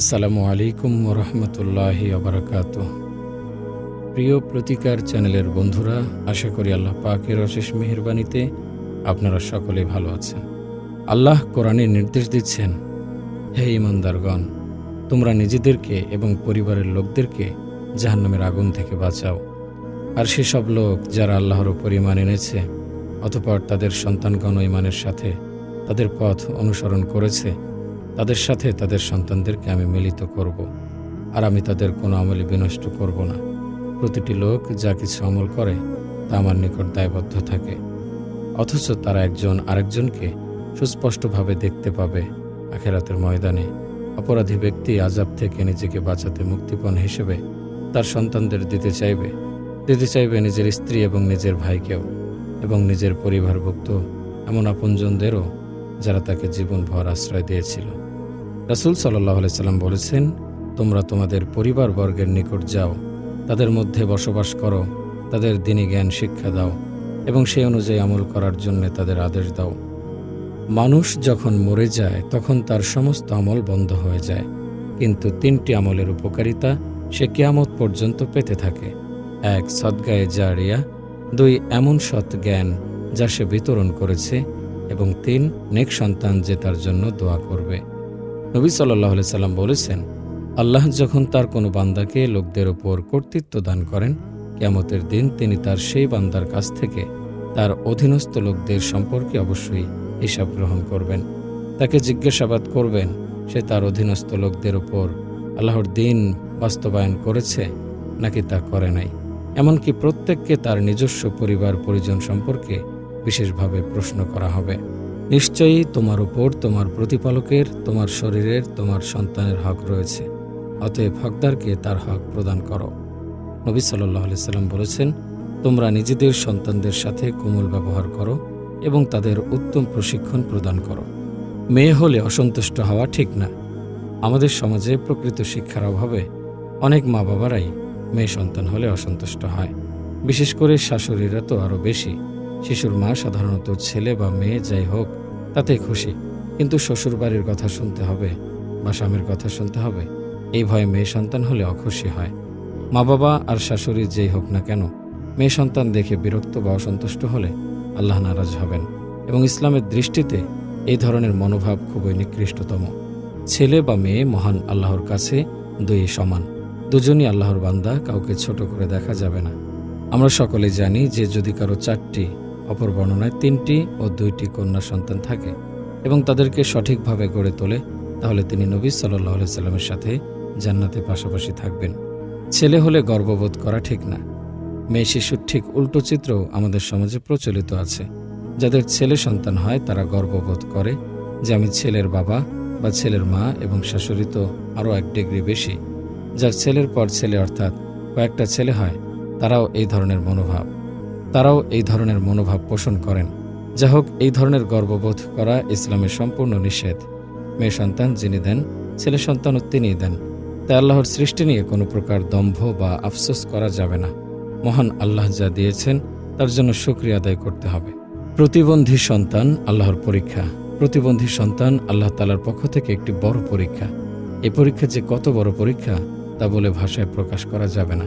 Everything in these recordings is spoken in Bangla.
আসসালামু আলাইকুম রহমতুল্লাহি আবরকাত প্রিয় প্রতিকার চ্যানেলের বন্ধুরা, আশা করি আল্লাহ পাকের অশেষ মেহরবানিতে আপনারা সকলে ভালো আছেন। আল্লাহ কোরআনে নির্দেশ দিচ্ছেন, হে ইমানদারগণ তোমরা নিজেদেরকে এবং পরিবারের লোকদেরকে জাহান্নামের আগুন থেকে বাঁচাও। আর সেসব লোক যারা আল্লাহর উপর ইমান এনেছে, অতপর তাদের সন্তানগণ ইমানের সাথে তাদের পথ অনুসরণ করেছে তাদের সাথে তাদের সন্তানদেরকে আমি মিলিত করব, আর আমি তাদের কোনো আমলে বিনষ্ট করব না। প্রতিটি লোক যা কিছু আমল করে, তা আমার নিকট দায়বদ্ধ থাকে। অথচ তারা একজন আরেকজনকে সুস্পষ্টভাবে দেখতে পাবে আখেরাতের ময়দানে। অপরাধী ব্যক্তি আজাব থেকে নিজেকে বাঁচাতে মুক্তিপণ হিসেবে তার সন্তানদের দিতে চাইবে। দিতে চাইবে নিজের স্ত্রী এবং নিজের ভাইকেও, এবং নিজের পরিবারভুক্ত এমন আপনজনদেরও যারা তাকে জীবনভর আশ্রয় দিয়েছিল। রাসুল সাল্লাহ সাল্লাম বলেছেন, তোমরা তোমাদের পরিবারবর্গের নিকট যাও, তাদের মধ্যে বসবাস করো, তাদের দিনী জ্ঞান শিক্ষা দাও এবং সেই অনুযায়ী আমল করার জন্য তাদের আদেশ দাও। মানুষ যখন মরে যায়, তখন তার সমস্ত আমল বন্ধ হয়ে যায়, কিন্তু তিনটি আমলের উপকারিতা সে কিয়ামত পর্যন্ত পেতে থাকে। এক সদ্গায়ে জারিয়া, দুই, এমন সৎ জ্ঞান যা সে বিতরণ করেছে এবং তিন, নেক সন্তান যে তার জন্য দোয়া করবে। নবী সাল্লাহ সাল্লাম বলেছেন, আল্লাহ যখন তার কোনো বান্দাকে লোকদের ওপর কর্তৃত্ব দান করেন কেমতের দিন তিনি তার সেই বান্দার কাছ থেকে তার অধীনস্থ লোকদের সম্পর্কে অবশ্যই হিসাব গ্রহণ করবেন। তাকে জিজ্ঞাসাবাদ করবেন, সে তার অধীনস্থ লোকদের ওপর আল্লাহর দিন বাস্তবায়ন করেছে নাকি তা করে নাই। এমনকি প্রত্যেককে তার নিজস্ব পরিবার পরিজন সম্পর্কে বিশেষভাবে প্রশ্ন করা হবে। নিশ্চয়ই তোমার উপর তোমার প্রতিপালকের, তোমার শরীরের, তোমার সন্তানের হক রয়েছে। অতএব হকদারকে তার হক প্রদান করো। নবী সাল্লাহ সাল্লাম বলেছেন, তোমরা নিজেদের সন্তানদের সাথে কোমল ব্যবহার করো এবং তাদের উত্তম প্রশিক্ষণ প্রদান করো। মেয়ে হলে অসন্তুষ্ট হওয়া ঠিক না। আমাদের সমাজে প্রকৃত শিক্ষার অভাবে অনেক মা বাবারাই মেয়ে সন্তান হলে অসন্তুষ্ট হয়। বিশেষ করে শাশুড়িরা তো আরও বেশি। শিশুর মা সাধারণত ছেলে বা মেয়ে, যাই হোক, তাতে খুশি। কিন্তু শ্বশুর বাড়ির কথা শুনতে হবে, বা স্বামীর কথা শুনতে হবে। এই ভয়ে মেয়ে সন্তান হলে অখুশি হয়। মা বাবা আর শাশুড়ি যেই হোক না কেন, মেয়ে সন্তান দেখে বিরক্ত বা অসন্তুষ্ট হলে আল্লাহ নারাজ হবেন এবং ইসলামের দৃষ্টিতে এই ধরনের মনোভাব খুবই নিকৃষ্টতম। ছেলে বা মেয়ে মহান আল্লাহর কাছে দুই সমান। দুজনই আল্লাহর বান্দা, কাউকে ছোট করে দেখা যাবে না। আমরা সকলে জানি যে যদি কারও চারটি অপর বর্ণনায় তিনটি ও দুইটি কন্যা সন্তান থাকে এবং তাদেরকে সঠিকভাবে গড়ে তোলে, তাহলে তিনি নবী সাল্লাহ সাল্লামের সাথে জান্নাতে পাশাপাশি থাকবেন। ছেলে হলে গর্ববোধ করা ঠিক না। মেয়ে শিশুর ঠিক উল্টো চিত্রও আমাদের সমাজে প্রচলিত আছে। যাদের ছেলে সন্তান হয়, তারা গর্ববোধ করে যে আমি ছেলের বাবা বা ছেলের মা এবং শাশুড়ি তো আরও এক ডিগ্রি বেশি। যার ছেলের পর ছেলে অর্থাৎ কয়েকটা ছেলে হয়, তারাও এই ধরনের মনোভাব। তারাও এই ধরনের মনোভাব পোষণ করেন। যা হোক, এই ধরনের গর্ববোধ করা ইসলামের সম্পূর্ণ নিষেধ। মেয়ে সন্তান যিনি দেন, ছেলে সন্তানও তিনি দেন। তাই আল্লাহর সৃষ্টি নিয়ে কোনো প্রকার দম্ভ বা আফসোস করা যাবে না। মহান আল্লাহ যা দিয়েছেন, তার জন্য শুক্রিয়া আদায় করতে হবে। প্রতিবন্ধী সন্তান আল্লাহর পরীক্ষা। প্রতিবন্ধী সন্তান আল্লাহ তালার পক্ষ থেকে একটি বড় পরীক্ষা। এই পরীক্ষা যে কত বড় পরীক্ষা, তা বলে ভাষায় প্রকাশ করা যাবে না।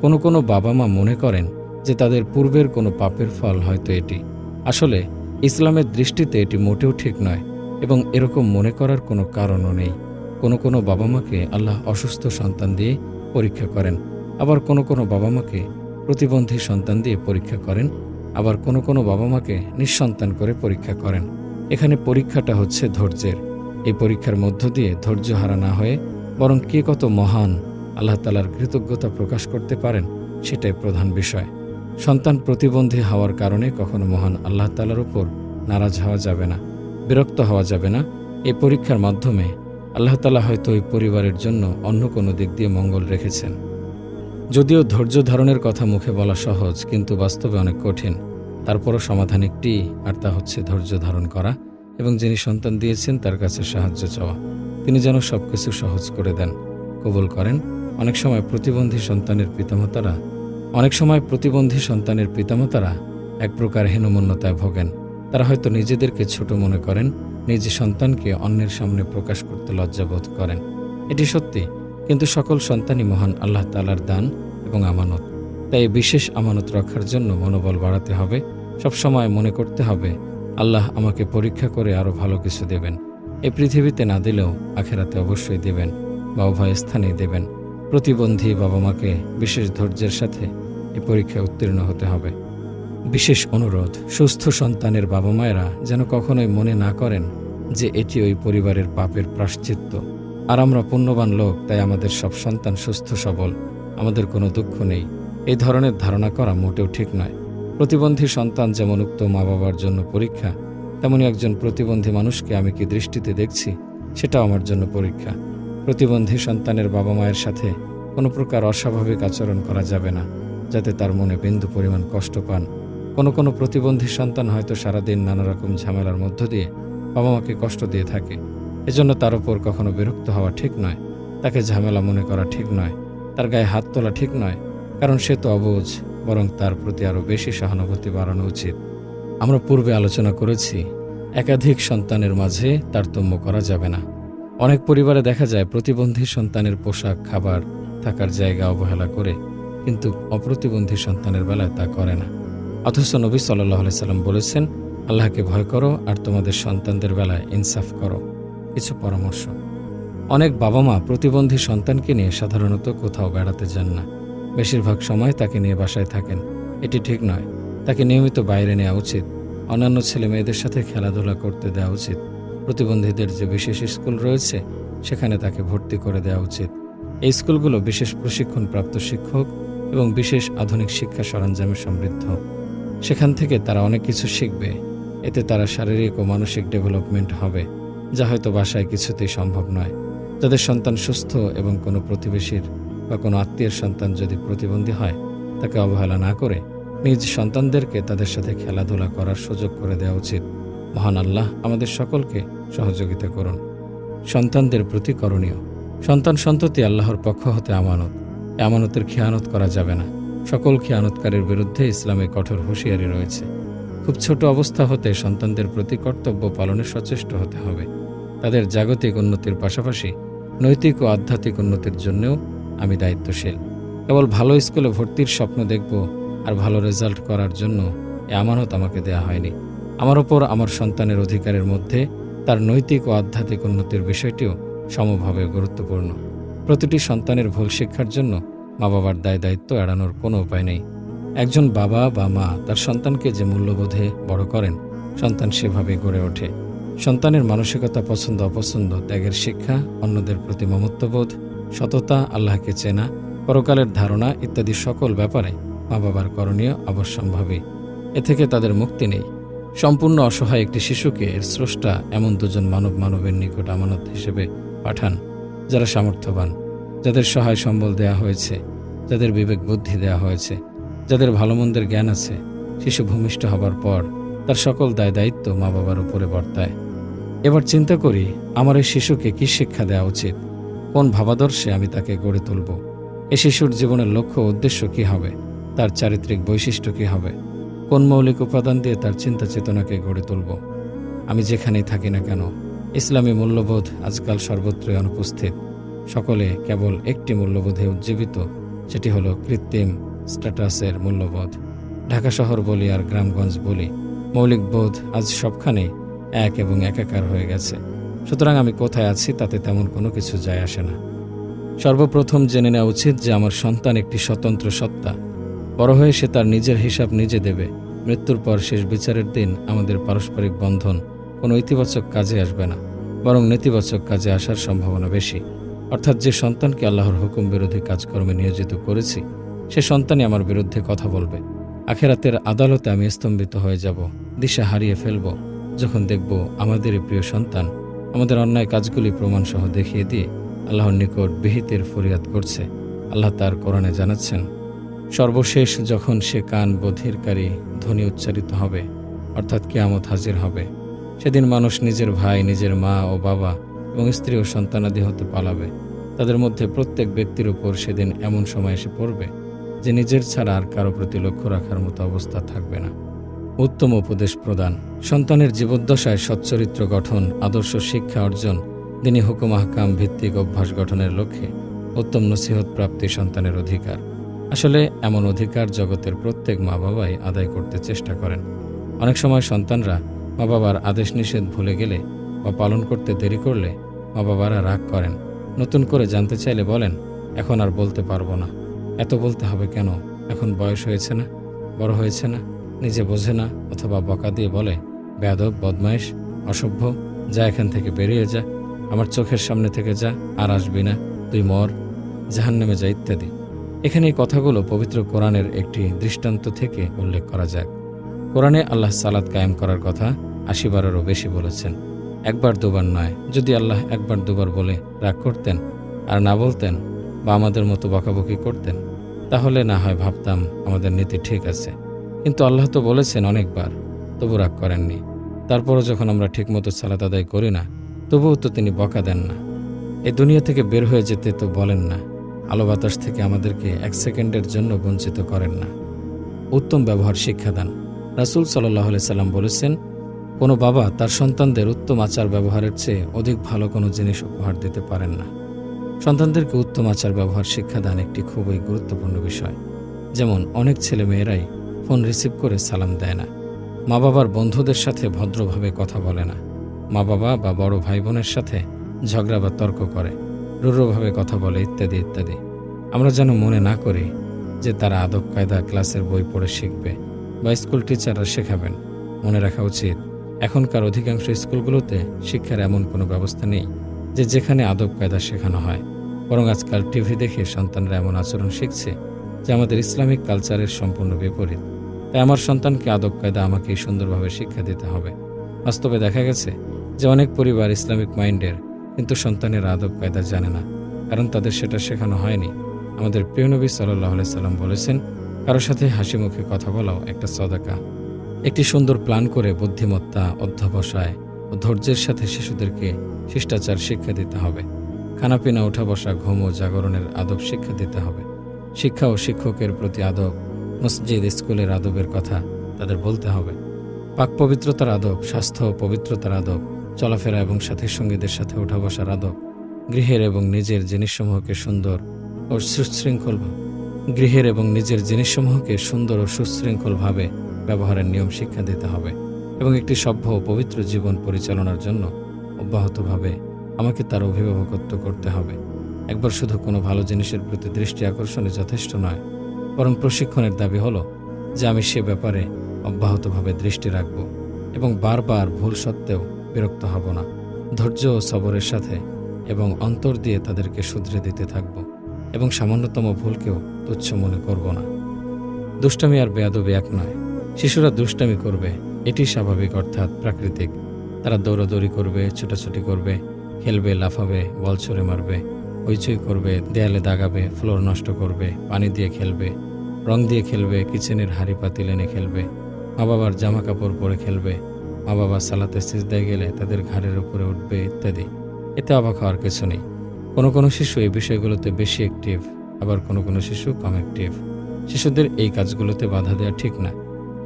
কোনো কোনো বাবা মা মনে করেন যে তাদের পূর্বের কোনো পাপের ফল হয়তো এটি। আসলে, ইসলামের দৃষ্টিতে এটি মোটেও ঠিক নয় এবং এরকম মনে করার কোনো কারণও নেই। কোনো কোনো বাবা মাকে আল্লাহ অসুস্থ সন্তান দিয়ে পরীক্ষা করেন, আবার কোনো কোনো বাবা মাকে প্রতিবন্ধী সন্তান দিয়ে পরীক্ষা করেন, আবার কোনো কোনো বাবা মাকে নিঃসন্তান করে পরীক্ষা করেন। এখানে পরীক্ষাটা হচ্ছে ধৈর্যের। এই পরীক্ষার মধ্য দিয়ে ধৈর্য হারা না হয়ে বরং কে কত মহান আল্লাহ তালার কৃতজ্ঞতা প্রকাশ করতে পারেন, সেটাই প্রধান বিষয়। সন্তান প্রতিবন্ধী হওয়ার কারণে কখনো মহান আল্লাহ তালার উপর নারাজ হওয়া যাবে না, বিরক্ত হওয়া যাবে না। এই পরীক্ষার মাধ্যমে আল্লাহ তালা হয়তো ওই পরিবারের জন্য অন্য কোনো দিক দিয়ে মঙ্গল রেখেছেন। যদিও ধৈর্য ধারণের কথা মুখে বলা সহজ, কিন্তু বাস্তবে অনেক কঠিন। তারপরও সমাধান একটি, আর তা হচ্ছে ধৈর্য ধারণ করা এবং যিনি সন্তান দিয়েছেন তার কাছে সাহায্য চাওয়া। তিনি যেন সবকিছু সহজ করে দেন, কবুল করেন। অনেক সময় প্রতিবন্ধী সন্তানের পিতামাতারা অনেক সময় প্রতিবন্ধী সন্তানের পিতামাতারা এক প্রকার হীনমন্যতায় ভোগেন। তারা হয়তো নিজেদেরকে ছোট মনে করেন, নিজ সন্তানকে অন্যের সামনে প্রকাশ করতে লজ্জাবোধ করেন। এটি সত্যি, কিন্তু সকল সন্তানই মহান আল্লাহ তালার দান এবং আমানত। তাই বিশেষ আমানত রক্ষার জন্য মনোবল বাড়াতে হবে। সবসময় মনে করতে হবে, আল্লাহ আমাকে পরীক্ষা করে আরও ভালো কিছু দেবেন। এ পৃথিবীতে না দিলেও আখেরাতে অবশ্যই দেবেন বা উভয় স্থানেই দেবেন। প্রতিবন্ধী বাবা মাকে বিশেষ ধৈর্যের সাথে এই পরীক্ষায় উত্তীর্ণ হতে হবে। বিশেষ অনুরোধ, সুস্থ সন্তানের বাবা মায়েরা যেন কখনোই মনে না করেন যে এটি ওই পরিবারের পাপের প্রাশ্চিত্য আর আমরা পুণ্যবান লোক, তাই আমাদের সব সন্তান সুস্থ, সবল। আমাদের কোনো দুঃখ নেই। এই ধরনের ধারণা করা মোটেও ঠিক নয়। প্রতিবন্ধী সন্তান যেমন উক্ত মা বাবার জন্য পরীক্ষা, তেমনি একজন প্রতিবন্ধী মানুষকে আমি কি দৃষ্টিতে দেখছি? সেটাও আমার জন্য পরীক্ষা। প্রতিবন্ধী সন্তানের বাবা মায়ের সাথে কোনো প্রকার অস্বাভাবিক আচরণ করা যাবে না। যাতে তার মনে বিন্দু পরিমাণ কষ্ট পান। কোনো কোনো প্রতিবন্ধী সন্তান হয়তো সারাদিন নানা রকম ঝামেলার মধ্য দিয়ে বাবা মাকে কষ্ট দিয়ে থাকে। এজন্য তার উপর কখনো বিরক্ত হওয়া ঠিক নয়। তাকে ঝামেলা মনে করা ঠিক নয়। তার গায়ে হাত তোলা ঠিক নয়। কারণ সে তো অবুঝ, বরং তার প্রতি আরও বেশি সহানুভূতি বাড়ানো উচিত। আমরা পূর্বে আলোচনা করেছি, একাধিক সন্তানের মাঝে তারতম্য করা যাবে না। অনেক পরিবারে দেখা যায় প্রতিবন্ধী সন্তানের পোশাক, খাবার, থাকার জায়গা অবহেলা করে কিন্তু অপ্রতিবন্ধী সন্তানের বেলায় তা করে না। অথচ নবী সাল্লাহ সাল্লাম বলেছেন, আল্লাহকে ভয় করো আর তোমাদের সন্তানদের বেলায় ইনসাফ করো। কিছু পরামর্শ। অনেক বাবা মা প্রতিবন্ধী সন্তানকে নিয়ে সাধারণত কোথাও বেড়াতে যান না। বেশিরভাগ সময় তাকে নিয়ে বাসায় থাকেন। এটি ঠিক নয়। তাকে নিয়মিত বাইরে নেওয়া উচিত। অন্যান্য ছেলে মেয়েদের সাথে খেলাধুলা করতে দেওয়া উচিত। প্রতিবন্ধীদের যে বিশেষ স্কুল রয়েছে, সেখানে তাকে ভর্তি করে দেওয়া উচিত। এই স্কুলগুলো বিশেষ প্রশিক্ষণপ্রাপ্ত শিক্ষক এবং বিশেষ আধুনিক শিক্ষা সরঞ্জামে সমৃদ্ধ। সেখান থেকে তারা অনেক কিছু শিখবে। এতে তারা শারীরিক ও মানসিক ডেভেলপমেন্ট হবে, যা হয়তো বাসায় কিছুতেই সম্ভব নয়। যাদের সন্তান সুস্থ এবং কোনো প্রতিবেশীর বা কোনো আত্মীয়ের সন্তান যদি প্রতিবন্ধী হয়, তাকে অবহেলা না করে নিজ সন্তানদেরকে তাদের সাথে খেলাধুলা করার সুযোগ করে দেওয়া উচিত। মহান আল্লাহ আমাদের সকলকে সহযোগিতা করুন। সন্তানদের প্রতি করণীয়। সন্তান সন্ততি আল্লাহর পক্ষ হতে আমানত। আমানতের খেয়ানত করা যাবে না। সকল খেয়ানতকারের বিরুদ্ধে ইসলামে কঠোর হুঁশিয়ারি রয়েছে। খুব ছোট অবস্থা হতে সন্তানদের প্রতি কর্তব্য পালনে সচেষ্ট হতে হবে। তাদের জাগতিক উন্নতির পাশাপাশি নৈতিক ও আধ্যাত্মিক উন্নতির জন্যও আমি দায়িত্বশীল। কেবল ভালো স্কুলে ভর্তির স্বপ্ন দেখব আর ভালো রেজাল্ট করার জন্য এ আমানত আমাকে দেয়া হয়নি। আমার ওপর আমার সন্তানের অধিকারের মধ্যে তার নৈতিক ও আধ্যাত্মিক উন্নতির বিষয়টিও সমভাবে গুরুত্বপূর্ণ। প্রতিটি সন্তানের ভুল শিক্ষার জন্য মা বাবার দায় দায়িত্ব এড়ানোর কোনো উপায় নেই। একজন বাবা বা মা তার সন্তানকে যে মূল্যবোধে বড় করেন, সন্তান সেভাবে গড়ে ওঠে। সন্তানের মানসিকতা পছন্দ অপছন্দ, ত্যাগের শিক্ষা, অন্যদের প্রতি মমত্ববোধ, সততা, আল্লাহকে চেনা, পরকালের ধারণা ইত্যাদি সকল ব্যাপারে মা বাবার করণীয় অবশ্যম্ভাবী। এ থেকে তাদের মুক্তি নেই। সম্পূর্ণ অসহায় একটি শিশুকে এর স্রষ্টা এমন দুজন মানব মানবের নিকট আমানত হিসেবে পাঠান। যারা সামর্থ্যবান, যাদের সহায় সম্বল দেয়া হয়েছে, যাদের বিবেক বুদ্ধি দেয়া হয়েছে, যাদের ভালো মন্দের জ্ঞান আছে, শিশু ভূমিষ্ঠ হবার পর তার সকল দায় দায়িত্ব মা বাবার উপরে বর্তায়। এবার চিন্তা করি, আমার এই শিশুকে কি শিক্ষা দেওয়া উচিত? কোন ভাবাদর্শে আমি তাকে গড়ে তুলব? এ শিশুর জীবনের লক্ষ্য উদ্দেশ্য কি হবে? তার চারিত্রিক বৈশিষ্ট্য কি হবে? কোন মৌলিক উপাদান দিয়ে তার চিন্তা চেতনাকে গড়ে তুলব? আমি যেখানেই থাকি না কেন ইসলামী মূল্যবোধ আজকাল সর্বত্রই অনুপস্থিত। সকলে কেবল একটি মূল্যবোধে উজ্জীবিত, সেটি হলো কৃত্রিম স্ট্যাটাসের মূল্যবোধ। ঢাকা শহর বলি আর গ্রামগঞ্জ বলি, মৌলিক বোধ আজ সবখানে এক এবং একাকার হয়ে গেছে। সুতরাং আমি কোথায় আছি তাতে তেমন কোনো কিছু যায় আসে না। সর্বপ্রথম জেনে নেওয়া উচিত যে আমার সন্তান একটি স্বতন্ত্র সত্তা। বড় হয়ে সে তার নিজের হিসাব নিজে দেবে। মৃত্যুর পর শেষ বিচারের দিন আমাদের পারস্পরিক বন্ধন কোনো ইতিবাচক কাজে আসবে না, বরং নেতিবাচক কাজে আসার সম্ভাবনা বেশি। অর্থাৎ যে সন্তানকে আল্লাহর হুকুম বিরোধী কাজকর্মে নিয়োজিত করেছি, সে সন্তানই আমার বিরুদ্ধে কথা বলবে। আখেরাতের আদালতে আমি স্তম্ভিত হয়ে যাব, দিশা হারিয়ে ফেলব, যখন দেখব আমাদের প্রিয় সন্তান আমাদের অন্যায় কাজগুলি প্রমাণসহ দেখিয়ে দিয়ে আল্লাহর নিকট বিহিতের ফরিয়াদ করছে। আল্লাহ তার কোরআনে জানাচ্ছেন, সর্বশেষ যখন সে কান বধিরকারী ধ্বনি উচ্চারিত হবে, অর্থাৎ কেয়ামত হাজির হবে। সেদিন মানুষ নিজের ভাই, নিজের মা ও বাবা এবং স্ত্রী ও সন্তানাদি হতে পালাবে। তাদের মধ্যে প্রত্যেক ব্যক্তির উপর সেদিন এমন সময় এসে পড়বে যে নিজের ছাড়া আর কারও প্রতি লক্ষ্য রাখার মতো অবস্থা থাকবে না। উত্তম উপদেশ প্রদান। সন্তানের জীবদ্দশায় সচ্চরিত্র গঠন, আদর্শ শিক্ষা অর্জন, দিনী হুকুম আহকাম ভিত্তিক অভ্যাস গঠনের লক্ষ্যে উত্তম নসিহত প্রাপ্তি সন্তানের অধিকার। আসলে এমন অধিকার জগতের প্রত্যেক মা বাবাই আদায় করতে চেষ্টা করেন। অনেক সময় সন্তানরা মা বাবার আদেশ নিষেধ ভুলে গেলে বা পালন করতে দেরি করলে মা বাবারা রাগ করেন। নতুন করে জানতে চাইলে বলেন, এখন আর বলতে পারব না। এত বলতে হবে কেন? এখন বয়স হয়েছে না, বড় হয়েছে না, নিজে বোঝে না অথবা বকা দিয়ে বলে, বেয়াদব, বদমাইশ, অসভ্য, যা এখান থেকে বেরিয়ে যা, আমার চোখের সামনে থেকে যা, আর আসবি না, তুই মর জাহান নেমে যা, ইত্যাদি। এখানে এই কথাগুলো পবিত্র কোরআনের একটি দৃষ্টান্ত থেকে উল্লেখ করা যাক। কোরআনে আল্লাহ সালাদ কায়েম করার কথা আশিবারেরও বেশি বলেছেন। একবার দুবার নয়, যদি আল্লাহ একবার দুবার বলে রাগ করতেন আর না বলতেন বা আমাদের মতো বকাবকি করতেন, তাহলে না হয় ভাবতাম আমাদের নীতি ঠিক আছে। কিন্তু আল্লাহ তো বলেছেন অনেকবার, তবু রাগ করেননি। তারপরও যখন আমরা ঠিকমতো সালাত আদায় করি না, তবুও তো তিনি বকা দেন না। এই দুনিয়া থেকে বের হয়ে যেতে তো বলেন না, আলো বাতাস থেকে আমাদেরকে এক সেকেন্ডের জন্য বঞ্চিত করেন না। উত্তম ব্যবহার শিক্ষাদান। রাসুল সাল্লাহ সাল্লাম বলেছেন, কোনো বাবা তার সন্তানদের উত্তম আচার ব্যবহারের চেয়ে অধিক ভালো কোনো জিনিস উপহার দিতে পারেন না। সন্তানদেরকে উত্তম আচার ব্যবহার শিক্ষাদান একটি খুবই গুরুত্বপূর্ণ বিষয়। যেমন, অনেক ছেলে মেয়েরাই ফোন রিসিভ করে সালাম দেয় না। মা বাবার বন্ধুদের সাথে ভদ্রভাবে কথা বলে না। মা বাবা বা বড় ভাই বোনের সাথে ঝগড়া বা তর্ক করে রুড়োভাবে কথা বলে ইত্যাদি ইত্যাদি। আমরা যেন মনে না করি যে তারা আদব কায়দা ক্লাসের বই পড়ে শিখবে। বা স্কুল টিচাররা শেখাবেন। মনে রাখা উচিত, এখনকার অধিকাংশ স্কুলগুলোতে শিক্ষার এমন কোনো ব্যবস্থা নেই যে যেখানে আদব কায়দা শেখানো হয়। বরং আজকাল টিভি দেখে সন্তানরা এমন আচরণ শিখছে যে আমাদের ইসলামিক কালচারের সম্পূর্ণ বিপরীত। তাই আমার সন্তানকে আদব কায়দা আমাকেই সুন্দরভাবে শিক্ষা দিতে হবে। বাস্তবে দেখা গেছে যে অনেক পরিবার ইসলামিক মাইন্ডের, কিন্তু সন্তানের আদব কায়দা জানে না। কারণ তাদের সেটা শেখানো হয়নি। আমাদের প্রিয় নবী সাল্লাহ সাল্লাম বলেছেন কারও সাথে হাসি মুখে কথা বলাও একটা সদাকা। একটি সুন্দর প্ল্যান করে বুদ্ধিমত্তা, অধ্যবসায় ও ধৈর্যের সাথে শিশুদেরকে শিষ্টাচার শিক্ষা দিতে হবে। খানাপিনা ওঠা বসা ঘুম ও জাগরণের আদব শিক্ষা দিতে হবে। শিক্ষা ও শিক্ষকের প্রতি আদব, মসজিদ, স্কুলের আদবের কথা তাদের বলতে হবে। পাক পবিত্রতার আদব, স্বাস্থ্য ও পবিত্রতার আদব, চলাফেরা এবং সাথী সঙ্গীদের সাথে উঠা বসার আদব, গৃহের এবং নিজের জিনিসসমূহকে সুন্দর ও সুশৃঙ্খল গৃহের এবং নিজের জিনিসসমূহকে সুন্দর ও সুশৃঙ্খলভাবে ব্যবহারের নিয়ম শিক্ষা দিতে হবে এবং একটি সভ্য ও পবিত্র জীবন পরিচালনার জন্য অব্যাহতভাবে আমাকে তার অভিভাবকত্ব করতে হবে। একবার শুধু কোনো ভালো জিনিসের প্রতি দৃষ্টি আকর্ষণে যথেষ্ট নয়, বরং প্রশিক্ষণের দাবি হলো যে আমি সে ব্যাপারে অব্যাহতভাবে দৃষ্টি রাখব এবং বারবার ভুল সত্ত্বেও বিরক্ত হব না। ধৈর্য ও সবরের সাথে এবং অন্তর দিয়ে তাদেরকে শুধরে দিতে থাকব। এবং সামান্যতম ভুলকেও তুচ্ছ মনে করব না। দুষ্টামি আর বেয়াদবি এক নয়। শিশুরা দুষ্টামি করবে এটি স্বাভাবিক, অর্থাৎ প্রাকৃতিক। তারা দৌড়াদৌড়ি করবে, ছোটাছুটি করবে, খেলবে, লাফাবে, বল ছড়ে মারবে, হইচই করবে, দেয়ালে দাগাবে, ফ্লোর নষ্ট করবে, পানি দিয়ে খেলবে, রং দিয়ে খেলবে, কিচেনের হাড়ি পাতিল এনে খেলবে মা বাবার জামা কাপড় পরে খেলবে মা বাবা সালাতে সিজদায় গেলে তাদের ঘাড়ের উপরে উঠবে ইত্যাদি। এতে অবাক হওয়ার কিছু নেই। কোনো কোনো শিশু এই বিষয়গুলোতে বেশি অ্যাক্টিভ আবার কোনো কোনো শিশু কম অ্যাক্টিভ শিশুদের এই কাজগুলোতে বাধা দেওয়া ঠিক না।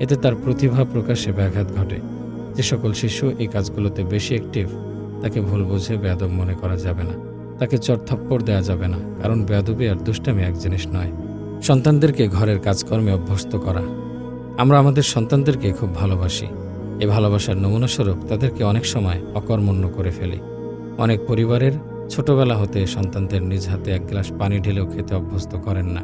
এতে তার প্রতিভা প্রকাশে ব্যাঘাত ঘটে। যে সকল শিশু এই কাজগুলোতে বেশি অ্যাক্টিভ তাকে ভুল বুঝে বেয়াদব মনে করা যাবে না। তাকে চড়থাপ্পড় দেওয়া যাবে না, কারণ বেয়াদবি আর দুষ্টামি এক জিনিস নয়। সন্তানদেরকে ঘরের কাজকর্মে অভ্যস্ত করা। আমরা আমাদের সন্তানদেরকে খুব ভালোবাসি। এ ভালোবাসার নমুনাস্বরূপ তাদেরকে অনেক সময় অকর্মণ্য করে ফেলি। অনেক পরিবারের ছোটবেলা হতে সন্তানদের নিজ হাতে এক গ্লাস পানি ঢেলেও খেতে অভ্যস্ত করেন না।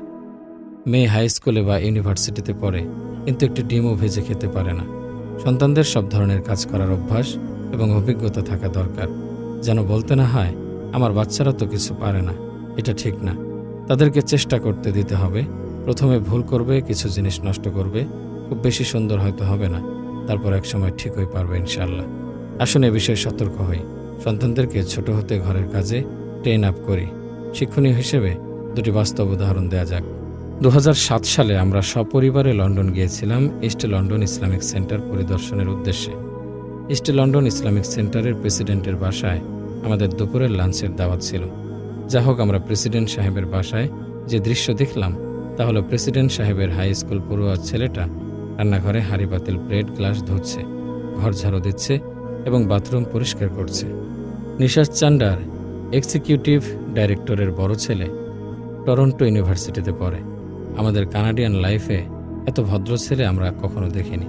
মেয়ে হাই স্কুলে বা ইউনিভার্সিটিতে পড়ে, কিন্তু একটি ডিমও ভেজে খেতে পারে না। সন্তানদের সব ধরনের কাজ করার অভ্যাস এবং অভিজ্ঞতা থাকা দরকার। যেন বলতে না হয়, আমার বাচ্চারা তো কিছু পারে না। এটা ঠিক না। তাদেরকে চেষ্টা করতে দিতে হবে। প্রথমে ভুল করবে, কিছু জিনিস নষ্ট করবে। খুব বেশি সুন্দর হয়তো হবে না। তারপর এক সময় ঠিক হয়ে পারবে ইনশাল্লাহ আসুন এ বিষয়ে সতর্ক হই। সন্তানদেরকে ছোট হতে ঘরের কাজে ট্রেন আপ করি। শিক্ষণীয় হিসেবে দুটি বাস্তব উদাহরণ দেওয়া যাক। দু হাজার সাত সালে আমরা সপরিবারে লন্ডন গিয়েছিলাম ইস্ট লন্ডন ইসলামিক সেন্টার পরিদর্শনের উদ্দেশ্যে। ইস্ট লন্ডন ইসলামিক সেন্টারের প্রেসিডেন্টের বাসায় আমাদের দুপুরের লাঞ্চের দাওয়াত ছিল। যা হোক, আমরা প্রেসিডেন্ট সাহেবের বাসায় যে দৃশ্য দেখলাম, তা হলো প্রেসিডেন্ট সাহেবের হাই স্কুল পড়ুয়া ছেলেটা রান্নাঘরে হাঁড়ি পাতিল, প্লেট, গ্লাস ধুচ্ছে ঘর ঝাড়ু দিচ্ছে এবং বাথরুম পরিষ্কার করছে। নিশাস চান্ডার এক্সিকিউটিভ ডাইরেক্টরের বড় ছেলে টরন্টো ইউনিভার্সিটিতে পড়ে। আমাদের কানাডিয়ান লাইফে এত ভদ্র ছেলে আমরা কখনো দেখিনি।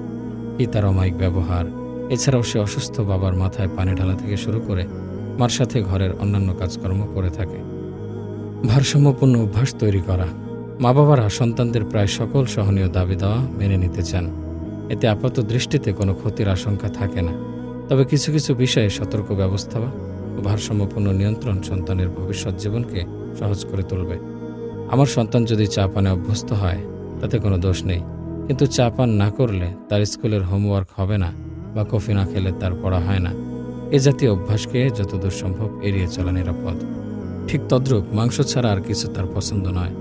কি তার অমায়িক ব্যবহার, এছাড়াও সে অসুস্থ বাবার মাথায় পানি ঢালা থেকে শুরু করে মার সাথে ঘরের অন্যান্য কাজকর্ম করে থাকে। ভারসাম্যপূর্ণ অভ্যাস তৈরি করা। মা বাবারা সন্তানদের প্রায় সকল সহনীয় দাবি দেওয়া মেনে নিতে চান। এতে আপাত দৃষ্টিতে কোনো ক্ষতির আশঙ্কা থাকে না। তবে কিছু কিছু বিষয়ে সতর্ক ব্যবস্থা ও ভারসাম্যপূর্ণ নিয়ন্ত্রণ সন্তানের ভবিষ্যৎ জীবনকে সহজ করে তুলবে। আমার সন্তান যদি চা পানে অভ্যস্ত হয়, তাতে কোনো দোষ নেই। কিন্তু চা পান না করলে তার স্কুলের হোমওয়ার্ক হবে না বা কফি না খেলে তার পড়া হয় না। এ জাতীয় অভ্যাসকে যতদূর সম্ভব এড়িয়ে চলা নিরাপদ। ঠিক তদ্রূপ মাংস ছাড়া আর কিছু তার পছন্দ নয়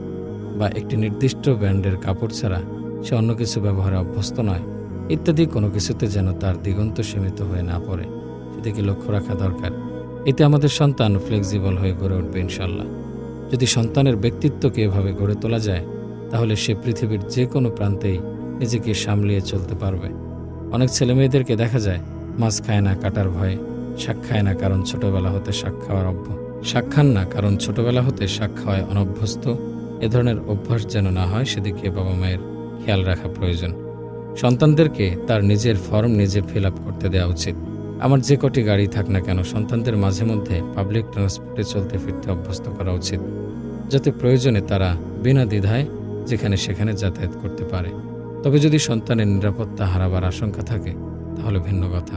বা একটি নির্দিষ্ট ব্র্যান্ডের কাপড় ছাড়া সে অন্য কিছু ব্যবহারে অভ্যস্ত নয়। ইত্যাদি কোনো কিছুতে যেন তার দিগন্ত সীমিত হয়ে না পড়ে, সেদিকে লক্ষ্য রাখা দরকার। এতে আমাদের সন্তান ফ্লেক্সিবল হয়ে গড়ে উঠবে ইনশাল্লাহ যদি সন্তানের ব্যক্তিত্বকে এভাবে গড়ে তোলা যায়, তাহলে সে পৃথিবীর যে কোনো প্রান্তেই নিজেকে সামলিয়ে চলতে পারবে। অনেক ছেলে মেয়েদেরকে দেখা যায়, মাছ খায় না কাটার ভয়ে, শাক খায় না কারণ ছোটবেলা হতে শাক খাওয়ার অভ্য, শাক খান না কারণ ছোটবেলা হতে শাক খাওয়ায় অনভ্যস্ত। এ ধরনের অভ্যাস যেন না হয়, সেদিকে বাবা মায়ের খেয়াল রাখা প্রয়োজন। সন্তানদেরকে তার নিজের ফর্ম নিজে ফিল করতে দেওয়া উচিত। আমার যে কটি গাড়ি থাক না কেন, সন্তানদের মাঝে মধ্যে পাবলিক ট্রান্সপোর্টে চলতে ফিরতে অভ্যস্ত করা উচিত। যাতে প্রয়োজনে তারা বিনা দ্বিধায় যেখানে সেখানে যাতায়াত করতে পারে। তবে যদি সন্তানের নিরাপত্তা হারাবার আশঙ্কা থাকে, তাহলে ভিন্ন কথা।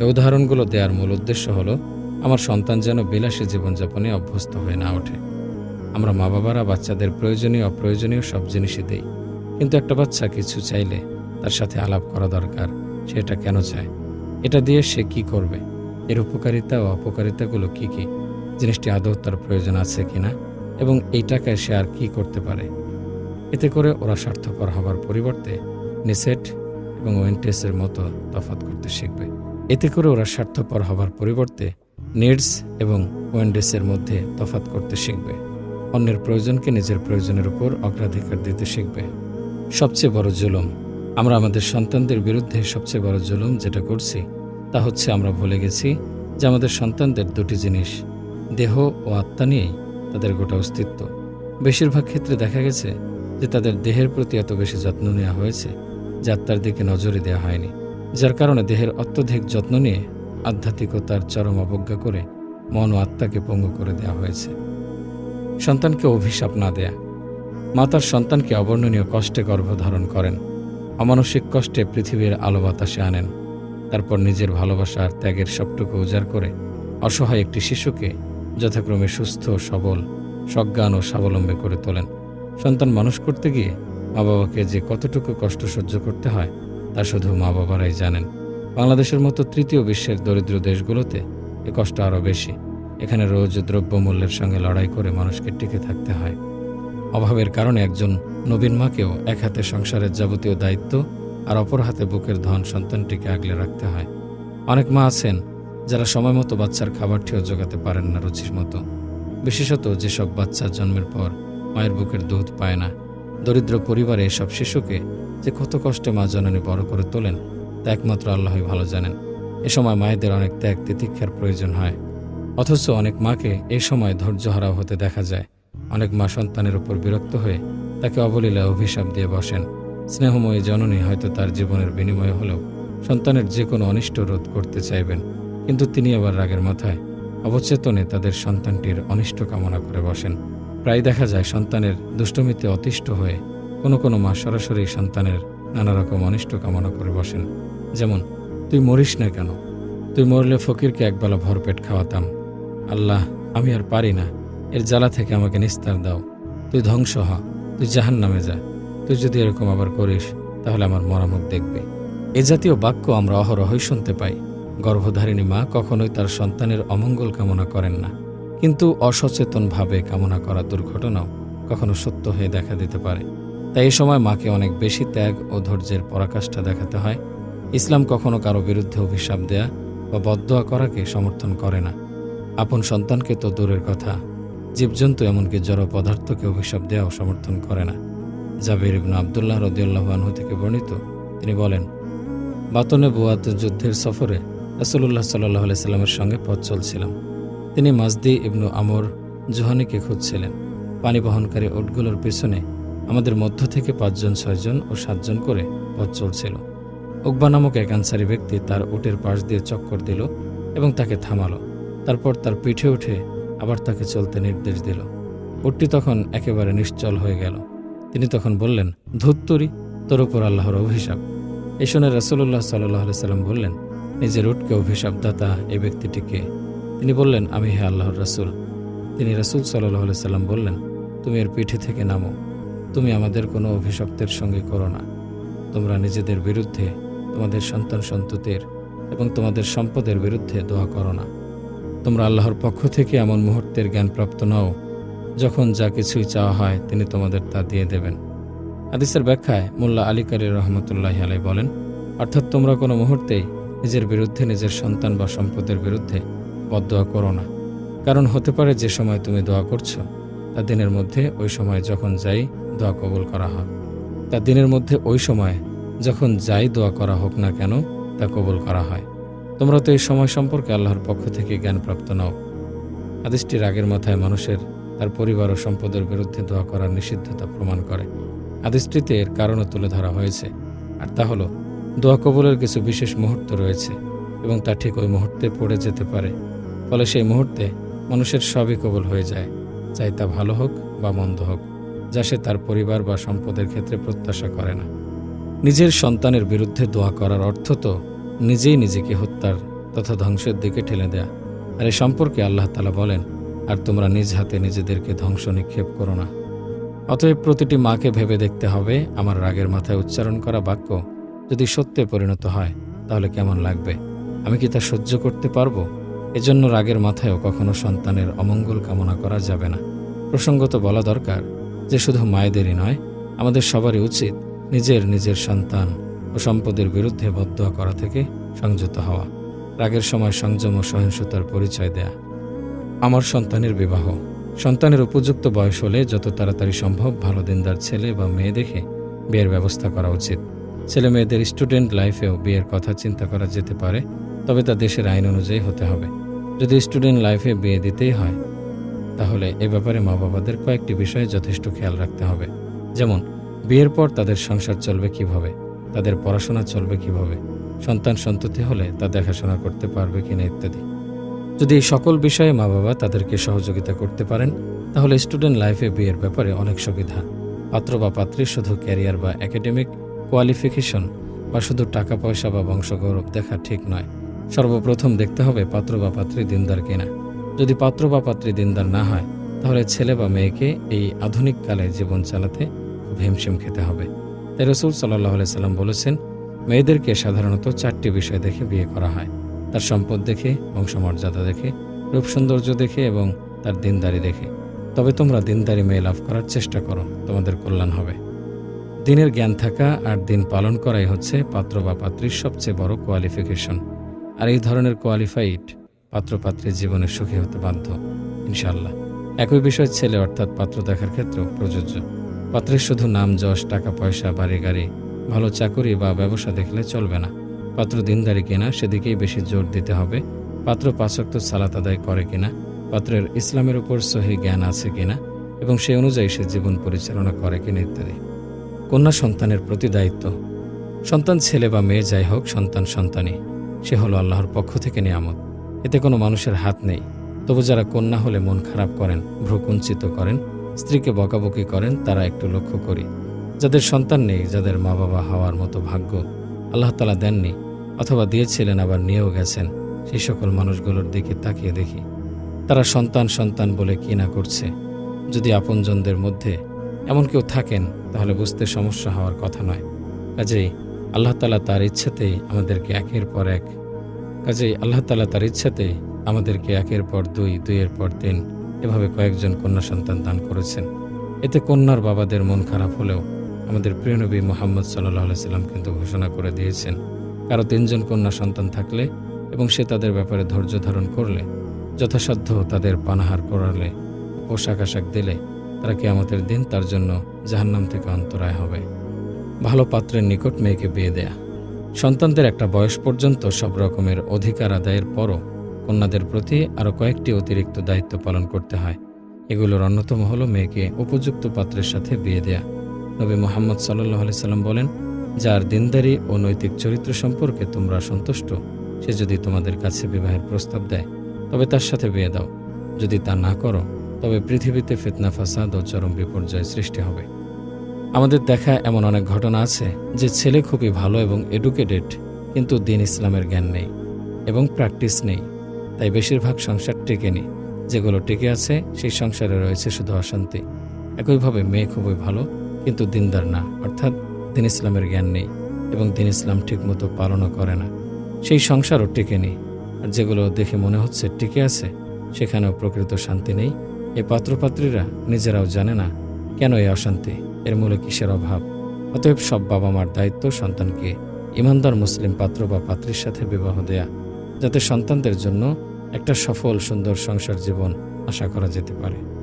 এই উদাহরণগুলো দেওয়ার মূল উদ্দেশ্য হলো, আমার সন্তান যেন বিলাসী জীবনযাপনে অভ্যস্ত হয়ে না ওঠে। আমরা মা বাবারা বাচ্চাদের প্রয়োজনীয় অপ্রয়োজনীয় সব জিনিসই দেই। কিন্তু একটা বাচ্চা কিছু চাইলে তার সাথে আলাপ করা দরকার সে এটা কেন চায়? এটা দিয়ে সে কি করবে? এর উপকারিতা ও অপকারিতাগুলো কি কি? জিনিসটি আদৌ তার প্রয়োজন আছে কিনা? এবং এই টাকায় সে আর কি করতে পারে? এতে করে ওরা স্বার্থপর হবার পরিবর্তে নিসেট এবং ওয়েন্টেসের মতো তফাৎ করতে শিখবে। এতে করে ওরা স্বার্থপর হবার পরিবর্তে নিডস এবং ওয়েন্ডেসের মধ্যে তফাৎ করতে শিখবে। অন্যের প্রয়োজনকে নিজের প্রয়োজনের উপর অগ্রাধিকার দিতে শিখবে। সবচেয়ে বড় জুলুম আমরা আমাদের সন্তানদের বিরুদ্ধে সবচেয়ে বড় জুলুম যেটা করছি, তা হচ্ছে আমরা ভুলে গেছি যে আমাদের সন্তানদের দুটি জিনিস, দেহ ও আত্মা নিয়েই তাদের গোটা অস্তিত্ব। বেশিরভাগ ক্ষেত্রে দেখা গেছে যে তাদের দেহের প্রতি এত বেশি যত্ন নেওয়া হয়েছে যে আত্মার দিকে নজরে দেওয়া হয়নি, যার কারণে দেহের অত্যধিক যত্ন নিয়ে আধ্যাত্মিকতার চরম অবজ্ঞা করে মন ও আত্মাকে পঙ্গু করে দেওয়া হয়েছে। সন্তানকে অভিশাপ না দেয়া। মা তার সন্তানকে অবর্ণনীয় কষ্টে গর্ভধারণ করেন। অমানসিক কষ্টে পৃথিবীর আলো বাতাসে আনেন। তারপর নিজের ভালোবাসা আর ত্যাগের সবটুকু উজাড় করে অসহায় একটি শিশুকে যথাক্রমে সুস্থ, সবল, সজ্ঞান ও স্বাবলম্বী করে তোলেন। সন্তান মানুষ করতে গিয়ে মা বাবাকে যে কতটুকু কষ্ট সহ্য করতে হয়, তা শুধু মা বাবারাই জানেন। বাংলাদেশের মতো তৃতীয় বিশ্বের দরিদ্র দেশগুলোতে এ কষ্ট আরও বেশি। এখানে রোজ দ্রব্যমূল্যের সঙ্গে লড়াই করে মানুষকে টিকে থাকতে হয়। অভাবের কারণে একজন নবীন মাকেও এক হাতে সংসারের যাবতীয় দায়িত্ব আর অপর হাতে বুকের ধন সন্তানটিকে আগলে রাখতে হয়। অনেক মা আছেন যারা সময় মতো বাচ্চার খাবারটিও জোগাতে পারেন না রুচির মতো। বিশেষত যেসব বাচ্চা জন্মের পর মায়ের বুকের দুধ পায় না। দরিদ্র পরিবারে এসব শিশুকে যে কত কষ্টে মা জননী বড় করে তোলেন, তা একমাত্র আল্লাহই ভালো জানেন। এ সময় মায়েদের অনেক ত্যাগ তিতিক্ষার প্রয়োজন হয়। অথচ অনেক মাকে এই সময় ধৈর্যহারা হতে দেখা যায়। অনেক মা সন্তানের উপর বিরক্ত হয়ে তাকে অবলীলায় অভিশাপ দিয়ে বসেন। স্নেহময়ী জননী হয়তো তার জীবনের বিনিময়ে হলেও সন্তানের যে কোনো অনিষ্ট রোধ করতে চাইবেন, কিন্তু তিনি আবার রাগের মাথায় অবচেতনে তাদের সন্তানটির অনিষ্ট কামনা করে বসেন। প্রায় দেখা যায় সন্তানের দুষ্টমিতে অতিষ্ঠ হয়ে কোনো কোনো মা সরাসরি সন্তানের নানা রকম অনিষ্ট কামনা করে বসেন। যেমন, তুই মরিস না কেন? তুই মরলে ফকিরকে একবেলা ভরপেট খাওয়াতাম। আল্লাহ, আমি আর পারি না। এর জ্বালা থেকে আমাকে নিস্তার দাও। তুই ধ্বংস হ, তুই জাহান নামে যা। তুই যদি এরকম আবার করিস, তাহলে আমার মরামুখ দেখবে। এ জাতীয় বাক্য আমরা অহরহই শুনতে পাই। গর্ভধারিণী মা কখনোই তার সন্তানের অমঙ্গল কামনা করেন না। কিন্তু অসচেতনভাবে কামনা করা দুর্ঘটনাও কখনো সত্য হয়ে দেখা দিতে পারে। তাই এ সময় মাকে অনেক বেশি ত্যাগ ও ধৈর্যের পরাকাষ্ঠা দেখাতে হয়। ইসলাম কখনো কারও বিরুদ্ধে অভিশাপ দেয়া বা বদদোয়া করাকে সমর্থন করে না। আপন সন্তানকে তো দূরের কথা। জীবজন্তু এমনকি জড় পদার্থকে অভিশাপ দেওয়াও সমর্থন করে না। জাবির ইবনু আবদুল্লাহ রদিউল্লাহ আনহু থেকে বর্ণিত, তিনি বলেন, বাতনে বুয়াত যুদ্ধের সফরে রাসুল্লাহ সাল্লাহ সাল্লামের সঙ্গে পথ চলছিলাম। তিনি মাজদি ইবনু আমর জোহানিকে খুঁজছিলেন। পানি বহনকারী ওটগুলোর পেছনে আমাদের মধ্য থেকে পাঁচজন, ছয়জন ও সাতজন করে পথ চলছিল। উকবা নামক এক আনসারি ব্যক্তি তার উটের পাশ দিয়ে চক্কর দিল এবং তাকে থামালো। তারপর তার পিঠে উঠে আবার তাকে চলতে নির্দেশ দিল। উটটি তখন একেবারে নিশ্চল হয়ে গেল। তিনি তখন বললেন ধুত্তরি তোর উপর আল্লাহর অভিশাপ। এই শুনে রসুল্লাহ সাল্লাহ সাল্লাম বললেন, নিজের উটকে অভিশাপদাতা এই ব্যক্তিটিকে। তিনি বললেন, আমি হে আল্লাহর রাসূল। তিনি রাসূল সাল্লাহ সাল্লাম বললেন, তুমি এর পিঠে থেকে নামো। তুমি আমাদের কোনো অভিশপ্তের সঙ্গে করো না। তোমরা নিজেদের বিরুদ্ধে তোমাদের সন্তান সন্ততির এবং তোমাদের সম্পদের বিরুদ্ধে দোয়া করো না। তোমরা আল্লাহর পক্ষ থেকে এমন মুহূর্তের জ্ঞানপ্রাপ্ত নও, যখন যা কিছুই চাওয়া হয় তিনি তোমাদের তা দিয়ে দেবেন। আদিসের ব্যাখ্যায় মোল্লা আলী কালী রহমতুল্লাহ আলাই বলেন, অর্থাৎ তোমরা কোনো মুহূর্তেই নিজের বিরুদ্ধে, নিজের সন্তান বা সম্পদের বিরুদ্ধে বদোয়া করো না। কারণ হতে পারে যে সময় তুমি দোয়া করছ, তা দিনের মধ্যে ওই সময় যখন যাই দোয়া কবুল করা হয় তা দিনের মধ্যে ওই সময় যখন যাই দোয়া করা হোক না কেন, তা কবুল করা হয়। তোমরা তো এই সময় সম্পর্কে আল্লাহর পক্ষ থেকে জ্ঞানপ্রাপ্ত নও। হাদিসটি রাগের মাথায় মানুষের, তার পরিবার ও সম্পদের বিরুদ্ধে দোয়া করার নিষিদ্ধতা প্রমাণ করে। হাদিসটিতে এর কারণও তুলে ধরা হয়েছে। আর তা হলো, দোয়া কবলের কিছু বিশেষ মুহূর্ত রয়েছে এবং তা ঠিক ওই মুহূর্তে পড়ে যেতে পারে। ফলে সেই মুহূর্তে মানুষের সবই কবল হয়ে যায়, চাই তা ভালো হোক বা মন্দ হোক, যা সে তার পরিবার বা সম্পদের ক্ষেত্রে প্রত্যাশা করে না। নিজের সন্তানের বিরুদ্ধে দোয়া করার অর্থ তো নিজেই নিজেকে হত্যার তথা ধ্বংসের দিকে ঠেলে দেয়া। আর এ সম্পর্কে আল্লাহ তালা বলেন, আর তোমরা নিজ হাতে নিজেদেরকে ধ্বংস নিক্ষেপ করো না। অতএব প্রতিটি মাকে ভেবে দেখতে হবে, আমার রাগের মাথায় উচ্চারণ করা বাক্য যদি সত্যে পরিণত হয়, তাহলে কেমন লাগবে? আমি কি তা সহ্য করতে পারব? এজন্য রাগের মাথায়ও কখনো সন্তানের অমঙ্গল কামনা করা যাবে না। প্রসঙ্গত বলা দরকার, যে শুধু মায়েদেরই নয়, আমাদের সবারই উচিত নিজের নিজের সন্তান ও সম্পদের বিরুদ্ধে বদয়া করা থেকে সংযত হওয়া, রাগের সময় সংযম ও সহিংসতার পরিচয় দেয়া। আমার সন্তানের বিবাহ। সন্তানের উপযুক্ত বয়স হলে যত তাড়াতাড়ি সম্ভব ভালো দিনদার ছেলে বা মেয়ে দেখে বিয়ের ব্যবস্থা করা উচিত। ছেলে মেয়েদের স্টুডেন্ট লাইফেও বিয়ের কথা চিন্তা করা যেতে পারে, তবে তা দেশের আইন অনুযায়ী হতে হবে। যদি স্টুডেন্ট লাইফে বিয়ে দিতেই হয়, তাহলে এ ব্যাপারে মা বাবাদের কয়েকটি বিষয়ে যথেষ্ট খেয়াল রাখতে হবে। যেমন, বিয়ের পর তাদের সংসার চলবে কীভাবে? তাদের পড়াশোনা চলবে কীভাবে? সন্তান সন্ততি হলে তা দেখাশোনা করতে পারবে কিনা ইত্যাদি। যদি এই সকল বিষয়ে মা বাবা তাদেরকে সহযোগিতা করতে পারেন, তাহলে স্টুডেন্ট লাইফে বিয়ের ব্যাপারে অনেক সুবিধা। পাত্র বা পাত্রী শুধু ক্যারিয়ার বা একাডেমিক কোয়ালিফিকেশন বা শুধু টাকা, পয়সা বা বংশগৌরব দেখা ঠিক নয়। সর্বপ্রথম দেখতে হবে পাত্র বা পাত্রী দিনদার কিনা। যদি পাত্র বা পাত্রী দিনদার না হয়, তাহলে ছেলে বা মেয়েকে এই আধুনিক কালে জীবন চালাতে খুব হিমশিম খেতে হবে। তাই রসুল সাল্লাহ সাল্লাম বলেছেন, মেয়েদেরকে সাধারণত চারটি বিষয় দেখে বিয়ে করা হয়। তার সম্পদ দেখে, বংশমর্যাদা দেখে, রূপ সৌন্দর্য দেখে এবং তার দিনদারি দেখে। তবে তোমরা দিনদারি মেয়ে লাভ করার চেষ্টা করো, তোমাদের কল্যাণ হবে। দিনের জ্ঞান থাকা আর দিন পালন করাই হচ্ছে পাত্র বা পাত্রীর সবচেয়ে বড় কোয়ালিফিকেশন আর এই ধরনের কোয়ালিফাইড পাত্রপাত্রীর জীবনে সুখী হতে বাধ্য ইনশাল্লাহ একই বিষয় ছেলে অর্থাৎ পাত্র দেখার ক্ষেত্রেও প্রযোজ্য। পাত্রের শুধু নাম, যশ, টাকা, পয়সা, বাড়ি, গাড়ি, ভালো চাকুরি বা ব্যবসা দেখলে চলবে না। পাত্র দিনদারি কিনা সেদিকেই বেশি জোর দিতে হবে। পাত্র পাচক্ত সালাত আদায় করে কিনা, পাত্রের ইসলামের উপর সহি জ্ঞান আছে কিনা এবং সেই অনুযায়ী সে জীবন পরিচালনা করে কিনা ইত্যাদি। কন্যা সন্তানের প্রতি দায়িত্ব। সন্তান ছেলে বা মেয়ে যাই হোক, সন্তান সন্তানই। সে হলো আল্লাহর পক্ষ থেকে নিয়ামত। এতে কোনো মানুষের হাত নেই। তবু যারা কন্যা হলে মন খারাপ করেন ভ্রুকুঞ্চিত করেন স্ত্রীকে বকাবকি করেন, তারা একটু লক্ষ্য করি। যাদের সন্তান নেই, যাদের মা বাবা হওয়ার মতো ভাগ্য আল্লাহ তালা দেননি অথবা দিয়েছিলেন, আবার নিয়েও গেছেন, সেই সকল মানুষগুলোর দিকে তাকিয়ে দেখি। তারা সন্তান সন্তান বলে কি না করছে? যদি আপনজনদের মধ্যে এমন কেউ থাকেন, তাহলে বুঝতে সমস্যা হওয়ার কথা নয়। কাজেই আল্লাহ তালা তার ইচ্ছাতেই আমাদেরকে একের পর এক, কাজেই আল্লাহ তালা তার ইচ্ছাতেই আমাদেরকে একের পর দুই, দুইয়ের পর তিন এভাবে কয়েকজন কন্যা সন্তান দান করেছেন। এতে কন্যার বাবাদের মন খারাপ হলেও আমাদের প্রিয়নবী মোহাম্মদ সাল্লাহ সাল্লাম কিন্তু ঘোষণা করে দিয়েছেন, কারও তিনজন কন্যা সন্তান থাকলে এবং সে তাদের ব্যাপারে ধৈর্য ধারণ করলে, যথাসাধ্য তাদের পানাহার করালে পোশাক আশাক দিলে, তারা কি আমাদের দিন তার জন্য জাহান্নাম থেকে অন্তরায় হবে। ভালো পাত্রের নিকট মেয়েকে বিয়ে দেয়া। সন্তানদের একটা বয়স পর্যন্ত সব রকমের অধিকার আদায়ের পরও কন্যাদের প্রতি আরও কয়েকটি অতিরিক্ত দায়িত্ব পালন করতে হয়। এগুলোর অন্যতম হলো মেয়েকে উপযুক্ত পাত্রের সাথে বিয়ে দেয়া। নবী মোহাম্মদ সাল্লাহ আলি সাল্লাম বলেন, যার দিনদারি ও নৈতিক চরিত্র সম্পর্কে তোমরা সন্তুষ্ট, সে যদি তোমাদের কাছে বিবাহের প্রস্তাব দেয়, তবে তার সাথে বিয়ে দাও। যদি তা না করো, তবে পৃথিবীতে ফিতনা, ফাসাদ ও চরম বিপর্যয় সৃষ্টি হবে। আমাদের দেখা এমন অনেক ঘটনা আছে যে ছেলে খুবই ভালো এবং এডুকেটেড, কিন্তু দিন ইসলামের জ্ঞান নেই এবং প্র্যাকটিস নেই। তাই বেশিরভাগ সংসার টেকেনি যেগুলো টিকে আছে, সেই সংসারে রয়েছে শুধু অশান্তি। একইভাবে মেয়ে খুবই ভালো, কিন্তু দিনদার না। অর্থাৎ দিন ইসলামের জ্ঞান নেই এবং দিন ইসলাম ঠিকমতো পালনও করে না। সেই সংসারও টেকেনি আর যেগুলো দেখে মনে হচ্ছে টিকে আছে, সেখানেও প্রকৃত শান্তি নেই। এই পাত্রপাত্রীরা নিজেরাও জানে না, কেন এই অশান্তি? এর মূলে কিসের অভাব? অতএব সব বাবা মার দায়িত্ব সন্তানকে। ইমানদার মুসলিম পাত্র বা পাত্রীর সাথে বিবাহ দেয়া। যাতে সন্তানদের জন্য একটা সফল সুন্দর সংসার জীবন আশা করা যেতে পারে।